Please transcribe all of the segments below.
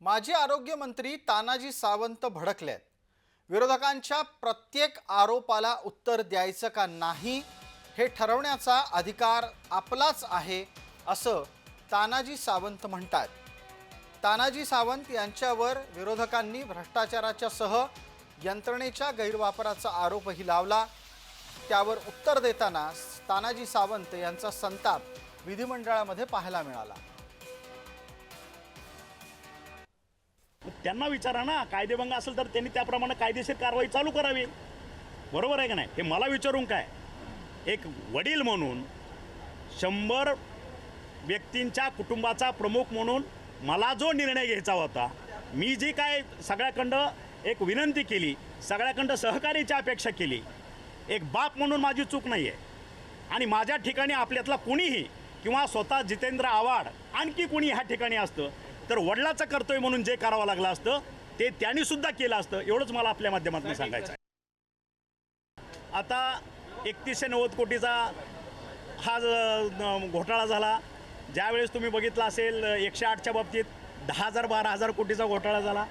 माजी आरोग्यमंत्री तानाजी सावंत भडकलेत. विरोधकांच्या प्रत्येक आरोपाला उत्तर द्यायचं का नाही हे ठरवण्याचा अधिकार आपलाच आहे असं तानाजी सावंत म्हणतात. तानाजी सावंत यांच्यावर विरोधकांनी भ्रष्टाचाराच्या सह यंत्रणेच्या गैरवापराचा आरोपही लावला. त्यावर उत्तर देताना तानाजी सावंत यांचा संताप विधिमंडळामध्ये पाहायला मिळाला. त्यांना विचारा ना कायदेभंग असेल तर त्यांनी त्याप्रमाणे कायदेशीर कारवाई चालू करावी. बरोबर आहे का नाही? हे मला विचारून काय? एक वडील म्हणून शंभर व्यक्तींच्या कुटुंबाचा प्रमुख म्हणून मला जो निर्णय घ्यायचा होता मी जी काय सगळ्याकडं एक विनंती केली सगळ्याकडं सहकार्याची अपेक्षा केली एक बाप म्हणून माझी चूक नाही आहे आणि माझ्या ठिकाणी आपल्यातला कुणीही किंवा स्वतः जितेंद्र आव्हाड आणखी कुणी ह्या ठिकाणी असतं तर वडिलाचं कर्तव्य म्हणून जे करावं लागलं असतं ते त्यांनी सुद्धा केलं असतं एवढंच मला आपल्या माध्यमातून सांगायचं आहे आता एकतीसशे नव्वद कोटीचा हा घोटाळा झाला. ज्यावेळेस तुम्ही बघितलं असेल एकशे आठच्या बाबतीत दहा हजार बारा हजार कोटीचा घोटाळा झाला.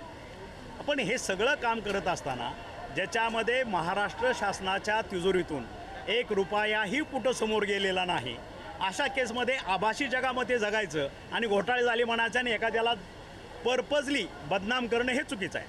पण हे सगळं काम करत असताना ज्याच्यामध्ये महाराष्ट्र शासनाच्या तिजोरीतून एक रुपयाही कुठं समोर गेलेला नाही. अशा केसमध्ये आभासी जगामध्ये जगायचं आणि घोटाळे झाले म्हणायचं आणि एखाद्याला पर्पजली बदनाम करणं हे चुकीचं आहे.